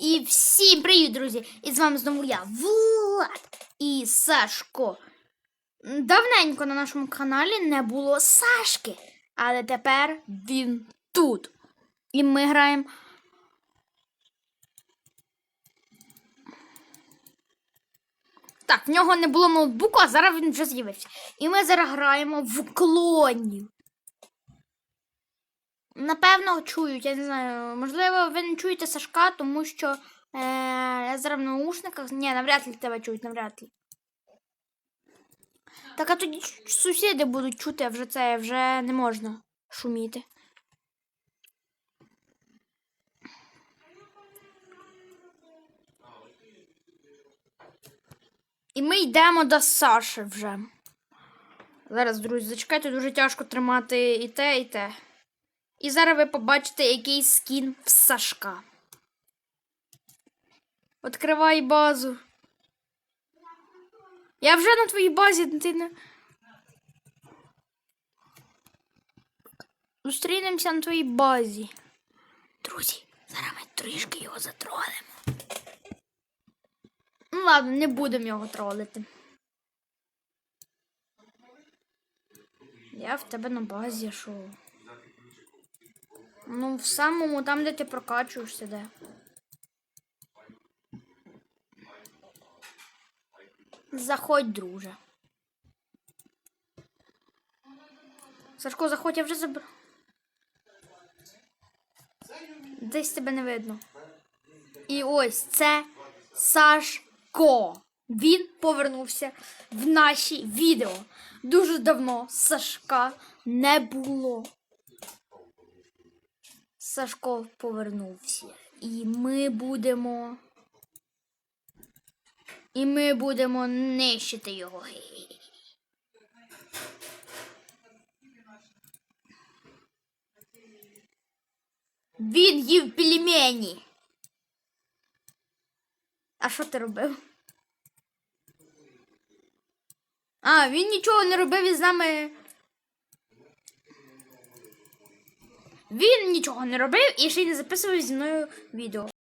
І всім привіт, друзі! І з вами знову я, Влад і Сашко. Давненько на нашому каналі не було Сашки, але тепер він тут. І ми граємо. Так, в нього не було ноутбуку, а зараз він вже з'явився. І ми зараз граємо в клонів. Напевно, чують, я не знаю. Можливо, ви не чуєте Сашка, тому що е, я зараз в наушниках. Ні, навряд ли тебе чують, навряд ли. Так, а тоді сусіди будуть чути, а вже це вже не можна шуміти. І ми йдемо до Саші вже. Зараз, друзі, зачекайте, дуже тяжко тримати і те, і те. І зараз ви побачите який скін в Сашка. Відкривай базу. Я вже на твоїй базі, ти не. Зустрінемося на твоїй базі. Друзі, зараз ми трішки його затролимо. Ну ладно, не будемо його тролити. Я в тебе на базі, що. Ну, в самому там, де ти прокачуєшся, де. Заходь, друже. Сашко, заходь, я вже забрав. Десь тебе не видно. І ось це Сашко. Він повернувся в наші відео. Дуже давно Сашка не було. Сашко повернувся. І ми будемо. І ми будемо нищити його. Він їв пельмені. А що ти робив? А, він нічого не робив із нами. Він нічого не робив і ще й не записував зі мною відео.